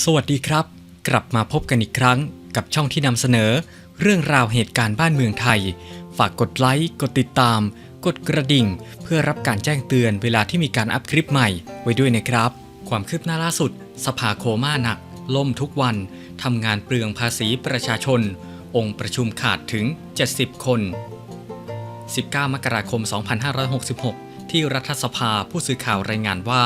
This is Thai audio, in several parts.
สวัสดีครับ กลับมาพบกันอีกครั้งกับช่องที่นำเสนอ เรื่องราวเหตุการณ์บ้านเมืองไทย ฝากกดไลค์ กดติดตาม กดกระดิ่ง เพื่อรับการแจ้งเตือนเวลาที่มีการอัพคลิปใหม่ไว้ด้วยนะครับ ความคืบหน้าล่าสุด สภาโคม่าหนัก ล่มทุกวันทำงานเปลืองภาษีประชาชน องค์ประชุมขาดถึง 70 คน 19 มกราคม 2566 ที่รัฐสภาผู้สื่อข่าวรายงานว่า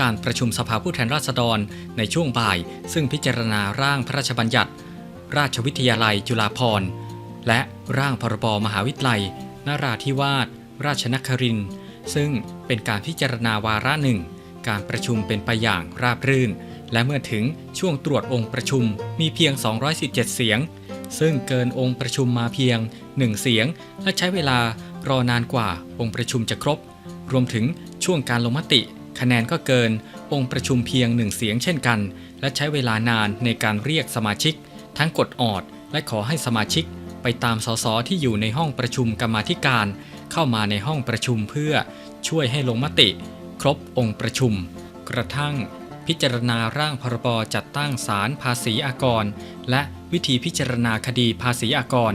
การประชุมสภาผู้แทนราษฎรในช่วงบ่าย ซึ่งพิจารณาร่างพระราชบัญญัติ ราชวิทยาลัยจุฬาภรณ์ และร่างพรบมหาวิทยาลัยนราธิวาสราชนครินทร์ซึ่งเป็นการพิจารณาวาระหนึ่ง การประชุมเป็นไปอย่างราบรื่น และเมื่อถึงช่วงตรวจองค์ประชุมมีเพียง 217 เสียง ซึ่งเกินองค์ประชุมมาเพียง 1 เสียง และใช้เวลารอนานกว่าองค์ประชุมจะครบ รวมถึงช่วงการลงมติ คะแนนก็เกิน องค์ประชุมเพียงหนึ่งเสียงเช่นกัน และใช้เวลานานในการเรียกสมาชิก ทั้งกดออด และขอให้สมาชิก ไปตามสสที่อยู่ในห้องประชุมกรรมาธิการ เข้ามาในห้องประชุมเพื่อช่วยให้ลงมติ ครบองค์ประชุม กระทั่ง พิจารณาร่างพรบจัดตั้งศาลภาษีอากร และวิธีพิจารณาคดีภาษีอากร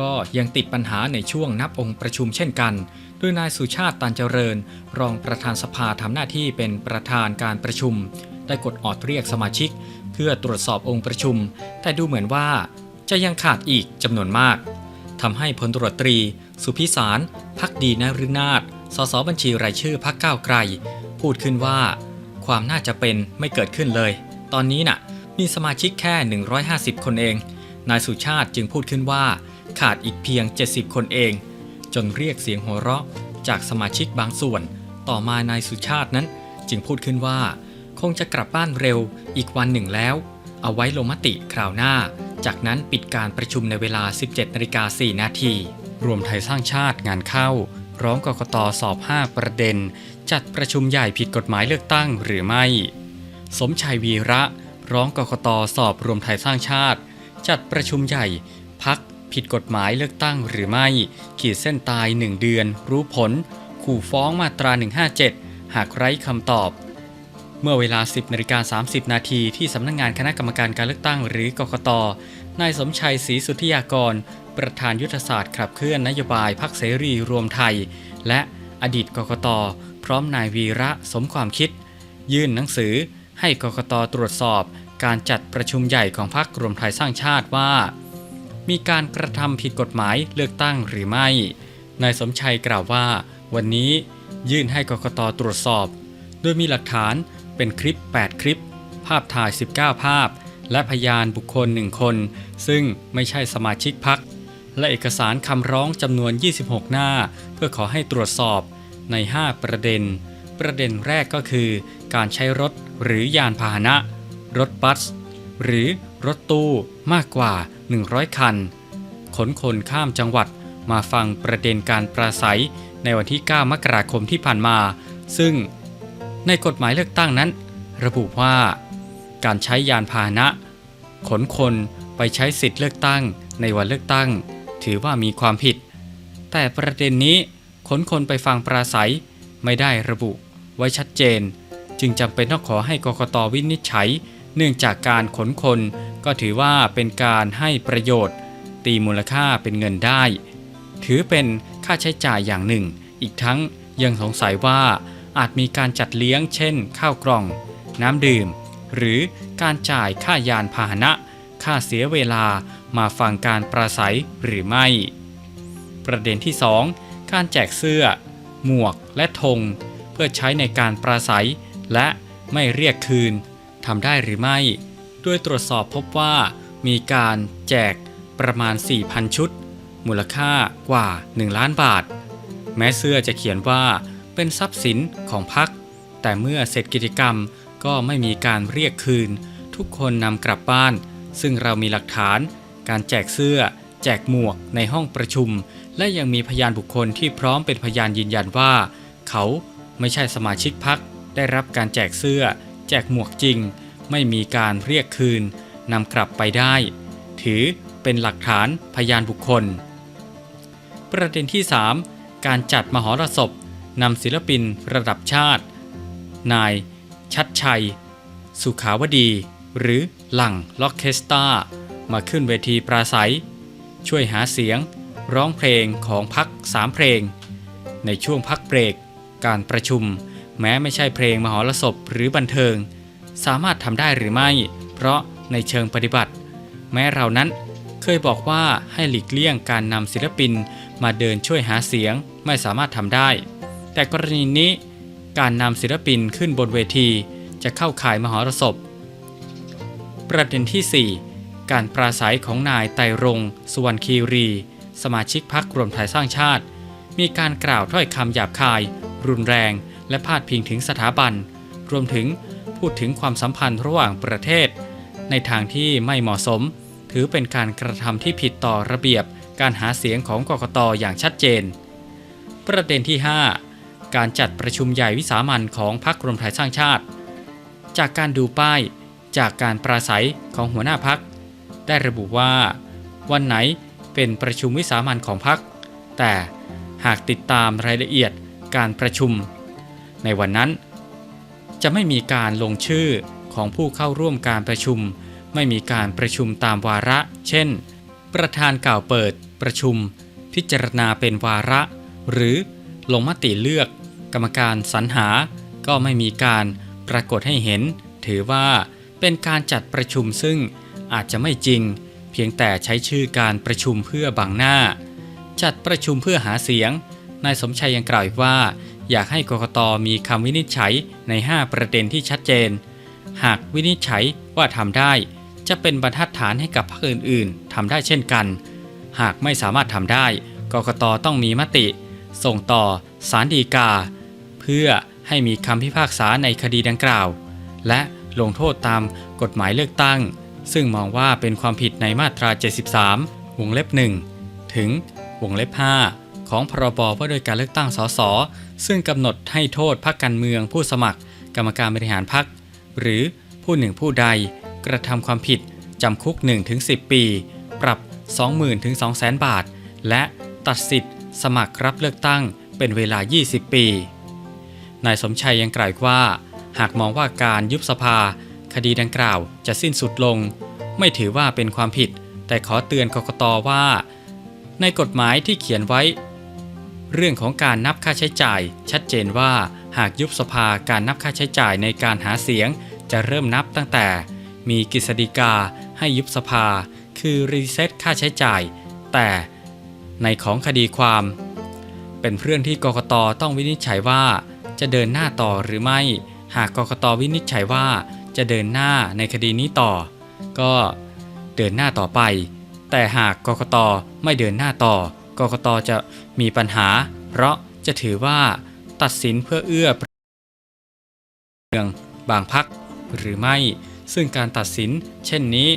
ก็ยังติดปัญหาในช่วงนับองค์ประชุมเช่นกัน โดยนายสุชาติตันเจริญ รองประธานสภาทำหน้าที่เป็นประธานการประชุม ได้กดออดเรียกสมาชิก เพื่อตรวจสอบองค์ประชุม แต่ดูเหมือนว่า จะยังขาดอีกจำนวนมากทำให้พลตรวจตรี สุพิสารพักดีนฤนาถสสบัญชีรายชื่อพักก้าวไกล พูดขึ้นว่า ความน่าจะเป็นไม่เกิดขึ้นเลย ตอนนี้น่ะ มีสมาชิกแค่ 150 คนเอง นายสุชาติจึงพูดขึ้นว่า ขาดอีกเพียง 70 คนเอง จนเรียกเสียงหัวเราะจากสมาชิกบางส่วน ต่อมานายสุชาตินั้น จึงพูดขึ้นว่า คงจะกลับบ้านเร็วอีกวันหนึ่งแล้ว เอาไว้ลงมติคราวหน้า จากนั้นปิดการประชุมในเวลา 17นาฬิกา4นาทีรวมไทยสร้างชาติงานเข้า ร้องกกตสอบ 5 ประเด็น จัดประชุมใหญ่ผิดกฎหมายเลือกตั้งหรือไม่ สมชัยวีระ ร้องกกตสอบรวมไทยสร้างชาติ จัดประชุมใหญ่พัก ผิดกฎหมายเลือกตั้งหรือไม่ ขีดเส้นตาย 1 เดือน รู้ผล ขู่ฟ้องมาตรา 157 หากไร้คำตอบ เมื่อเวลา 10นาฬิกา30 นาทีที่สำนักงงานคณะกรรมการการเลือกตั้งหรือกกตนายสมชัยศรีสุทธิยากร ประธานยุทธศาสตร์ขับเคลื่อนนโยบายพักเสรีรวมไทย และอดีตกกตพร้อมนายวีระสมความคิด ยื่นหนังสือให้กกตตรวจสอบ การจัดประชุมใหญ่ของพรรครวมไทยสร้างชาติว่า มีการกระทำผิดกฎหมายเลือกตั้งหรือไม่ นายสมชัยกล่าวว่า วันนี้ยื่นให้กกตตรวจสอบ โดยมีหลักฐานเป็นคลิป 8 คลิป ภาพถ่าย 19 ภาพ และพยานบุคคล1คน ซึ่งไม่ใช่สมาชิกพัก และเอกสารคำร้องจำนวน 26 หน้า เพื่อขอให้ตรวจสอบใน 5 ประเด็น ประเด็นแรกก็คือ การใช้รถหรือยานพาหนะ รถบัส หรือ รถตู้มากกว่า 100 คัน ขนคนข้ามจังหวัดมาฟังประเด็นการปราศัยในวันที่ 9 มกราคมที่ผ่านมา ซึ่งในกฎหมายเลือกตั้งนั้น ระบุว่า การใช้ยานพาหนะ ขนคนไปใช้สิทธิ์เลือกตั้งในวันเลือกตั้ง ถือว่ามีความผิด แต่ประเด็นนี้ขนคนไปฟังปราศัยไม่ได้ระบุไว้ชัดเจน จึงจำเป็นต้องขอให้กกตวินิจฉัย เนื่องจากการขนคนก็ถือว่าเป็นการให้ประโยชน์ ตีมูลค่าเป็นเงินได้ ถือเป็นค่าใช้จ่ายอย่างหนึ่ง อีกทั้งยังสงสัยว่าอาจมีการจัดเลี้ยงเช่น ข้าวกล่อง น้ำดื่ม หรือการจ่ายค่ายานพาหนะ ค่าเสียเวลามาฟังการปราศัยหรือไม่ ประเด็นที่ 2 การแจกเสื้อ หมวกและธงเพื่อใช้ในการปราศัย และไม่เรียกคืน ทำได้หรือไม่ ด้วยตรวจสอบพบว่ามีการแจกประมาณ 4,000 ชุด มูลค่ากว่า 1 ล้านบาท แม้เสื้อจะเขียนว่าเป็นทรัพย์สินของพัก แต่เมื่อเสร็จกิจกรรมก็ไม่มีการเรียกคืน ทุกคนนำกลับบ้าน ซึ่งเรามีหลักฐาน การแจกเสื้อ แจกหมวกในห้องประชุม และยังมีพยานบุคคลที่พร้อมเป็นพยานยืนยันว่า เขาไม่ใช่สมาชิกพักได้รับการแจกเสื้อ แจกหมวกจริง ไม่มีการเรียกคืนนำกลับไปได้ ถือเป็นหลักฐานพยานบุคคล ประเด็นที่ 3 การจัดมหรสพนำศิลปินระดับชาติ นาย ชัดชัย สุขาวดี หรือหลังล็อกเคสตามาขึ้นเวทีปราศัย ช่วยหาเสียง ร้องเพลงของพักสามเพลง ในช่วงพักเบรก การประชุม แม้ไม่ใช่เพลงมหรสพหรือบันเทิง สามารถทำได้หรือไม่ เพราะในเชิงปฏิบัติ แม้เรานั้นเคยบอกว่าให้หลีกเลี่ยงการนำศิลปินมาเดินช่วยหาเสียงไม่สามารถทำได้ แต่กรณีนี้ การนำศิลปินขึ้นบนเวทีจะเข้าข่ายมหรสพ ประเด็นที่ 4 การปราศัยของนายไตรรงสุวรรณคีรี สมาชิกพรรครวมไทยสร้างชาติ มีการกล่าวถ้อยคำหยาบคาย รุนแรง และพาดพิงถึงสถาบัน รวมถึงพูดถึงความสัมพันธ์ระหว่างประเทศ ในทางที่ไม่เหมาะสม ถือเป็นการกระทำที่ผิดต่อระเบียบการหาเสียงของกกตอย่างชัดเจน ประเด็นที่ 5 การจัดประชุมใหญ่วิสามันของพรรครวมไทยสร้างชาติ จากการดูป้ายจากการปราศัยของหัวหน้าพัก ได้ระบุว่า วันไหนเป็นประชุมวิสามันของพัก แต่หากติดตามรายละเอียดการประชุม ในวันนั้น จะไม่มีการลงชื่อของผู้เข้าร่วมการประชุม ไม่มีการประชุมตามวาระ เช่น ประธานกล่าวเปิดประชุม พิจารณาเป็นวาระ หรือลงมติเลือก กรรมการสรรหา ก็ไม่มีการปรากฏให้เห็น ถือว่าเป็นการจัดประชุมซึ่งอาจจะไม่จริง เพียงแต่ใช้ชื่อการประชุมเพื่อบังหน้า จัดประชุมเพื่อหาเสียงนายสมชัยยังกล่าวอีกว่า อยากให้กกตมีคำวินิจฉัยใน 5 ประเด็นที่ชัดเจน หากวินิจฉัยว่าทำได้ จะเป็นบรรทัดฐานให้กับพรรคอื่น ๆทำได้เช่นกัน หากไม่สามารถทำได้กกตต้องมีมติ ส่งต่อสารดีกา เพื่อให้มีคำพิพากษาในคดีดังกล่าว และลงโทษตามกฎหมายเลือกตั้ง ซึ่งมองว่าเป็นความผิดในมาตรา 73 วงเล็บ 1 ถึงวงเล็บ 5 ของพรบว่าด้วยการเลือกตั้งสส ซึ่งกำหนดให้โทษพรรคการเมืองผู้สมัคร กรรมการบริหารพรรคหรือผู้หนึ่งผู้ใด กระทำความผิดจำคุก 1-10 ปี ปรับ 20,000ถึง200,000 บาท และตัดสิทธิ์ สมัครรับเลือกตั้งเป็นเวลา 20 ปี นายสมชัยยังกล่าวว่า หากมองว่าการยุบสภา คดีดังกล่าวจะสิ้นสุดลง ไม่ถือว่าเป็นความผิด แต่ขอเตือนกกตว่า ในกฎหมายที่เขียนไว้ เรื่องของการนับค่าใช้จ่าย ชัดเจนว่าหากยุบสภาการนับค่าใช้จ่ายในการหาเสียง จะเริ่มนับตั้งแต่ มีกฤษฎีกาให้ยุบสภา คือรีเซ็ตค่าใช้จ่าย แต่ในของคดีความ เป็นเรื่องที่กกตต้องวินิจฉัยว่า จะเดินหน้าต่อหรือไม่ หากกกตวินิจฉัยว่าจะเดินหน้าในคดีนี้ต่อ ก็เดินหน้าต่อไป แต่หากกกตไม่เดินหน้าต่อ กกตจะมีปัญหา เพราะจะถือว่าตัดสินเพื่อเอื้อประเมืองบางพักหรือไม่ ซึ่งการตัดสิน เช่นนี้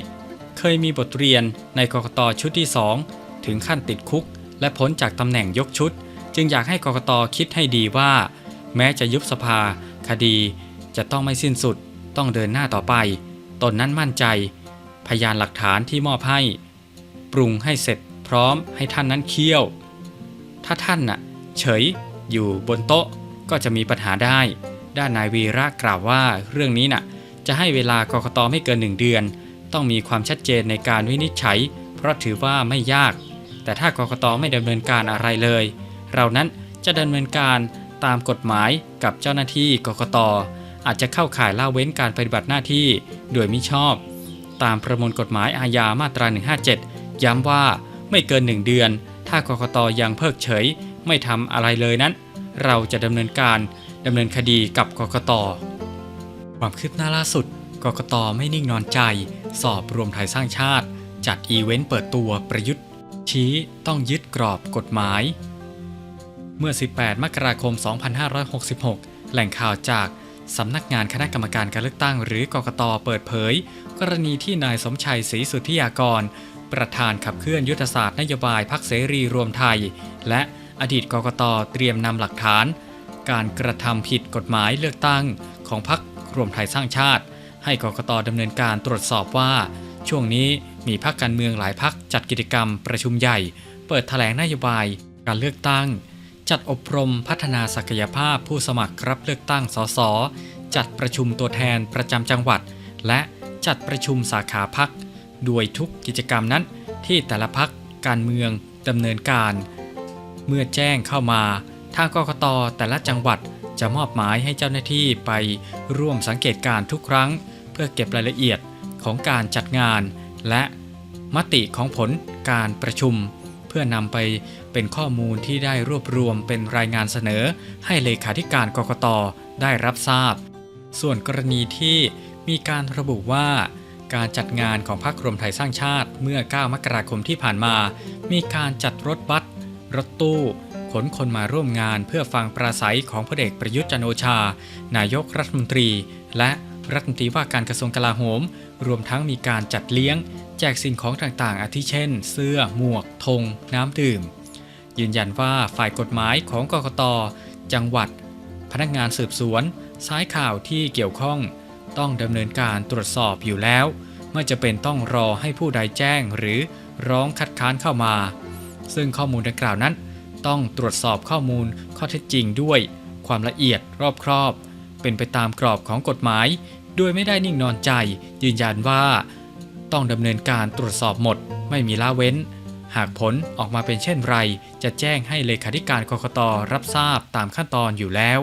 เคยมีบทเรียนในกกตชุดที่ 2 ถึงขั้นติดคุก และพ้นจากตำแหน่งยกชุด จึงอยากให้กกตคิดให้ดีว่า แม้จะยุบสภา คดี จะต้องไม่สิ้นสุดต้องเดินหน้าต่อไป ตนนั้นมั่นใจ พยานหลักฐานที่มอบให้ ปรุงให้เสร็จ พร้อมให้ท่านนั้นเคี่ยว ถ้าท่านน่ะ เฉยอยู่บนโต๊ะก็จะมีปัญหาได้ ด้านนายวีระกล่าวว่าเรื่องนี้น่ะ จะให้เวลากกตไม่เกินหนึ่งเดือน ต้องมีความชัดเจนในการวินิจฉัย เพราะถือว่าไม่ยาก แต่ถ้ากกตไม่ดำเนินการอะไรเลย เรานั้นจะดำเนินการตามกฎหมายกับเจ้าหน้าที่กกตอาจจะเข้าข่ายละเว้นการปฏิบัติหน้าที่โดยมิชอบ ตามประมวลกฎหมายอาญามาตรา 157 ย้ำว่า ไม่เกิน1เดือน ถ้ากกตยังเพิกเฉย ไม่ทำอะไรเลยนั้น เราจะดำเนินการดำเนินคดีกับกกต ความคืบหน้าล่าสุด กกตไม่นิ่งนอนใจ สอบรวมไทยสร้างชาติ จัดอีเวนต์เปิดตัวประยุทธ์ ชี้ต้องยึดกรอบกฎหมาย เมื่อ 18 มกราคม 2566 แหล่งข่าวจากสำนักงานคณะกรรมการการเลือกตั้งหรือกกตเปิดเผย กรณีที่นายสมชัยศรีสุทธิยากร ประธานขับเคลื่อนยุทธศาสตร์นโยบายพักเสรีรวมไทย และอดีตกกตเตรียมนำหลักฐาน การกระทำผิดกฎหมายเลือกตั้งของพักรวมไทยสร้างชาติ ให้กกตดำเนินการตรวจสอบว่า ช่วงนี้มีพักการเมืองหลายพักจัดกิจกรรมประชุมใหญ่ เปิดแถลงนโยบาย การเลือกตั้ง จัดอบรมพัฒนาศักยภาพผู้สมัครรับเลือกตั้งสสจัดประชุมตัวแทนประจำจังหวัด และจัดประชุมสาขาพัก โดยทุกกิจกรรมนั้นที่แต่ละพักการเมืองดำเนินการ เมื่อแจ้งเข้ามาทางกกตแต่ละจังหวัดจะมอบหมายให้เจ้าหน้าที่ไปร่วมสังเกตการทุกครั้ง เพื่อเก็บรายละเอียดของการจัดงาน และมติของผลการประชุม เพื่อนำไปเป็นข้อมูลที่ได้รวบรวมเป็นรายงานเสนอ ให้เลขาธิการกกตได้รับทราบ ส่วนกรณีที่มีการระบุว่า การจัดงานของพรรครวมไทยสร้างชาติเมื่อ 9 มกราคมที่ผ่านมา มีการจัดรถบัส รถตู้ ขนคนมาร่วมงานเพื่อฟังปราศัยของพลเอกประยุทธ์จันโอชา นายกรัฐมนตรี และรัฐมนตรีว่าการกระทรวงกลาโหม รวมทั้งมีการจัดเลี้ยง แจกสิ่งของต่างๆ อาทิเช่น เสื้อ หมวก ธง น้ำดื่ม ยืนยันว่าฝ่ายกฎหมายของกกต จังหวัด พนักงานสืบสวน สายข่าวที่เกี่ยวข้อง ต้องดำเนินการตรวจสอบอยู่แล้ว ไม่จะเป็นต้องรอให้ผู้ใดแจ้งหรือร้องคัดค้านเข้ามา ซึ่งข้อมูลดังกล่าวนั้น ต้องตรวจสอบข้อมูลข้อเท็จจริงด้วย ความละเอียดรอบครอบ เป็นไปตามกรอบของกฎหมาย โดยไม่ได้นิ่งนอนใจ ยืนยันว่า ต้องดำเนินการตรวจสอบหมด ไม่มีละเว้น หากผลออกมาเป็นเช่นไร จะแจ้งให้เลขาธิการกกตรับทราบตามขั้นตอนอยู่แล้ว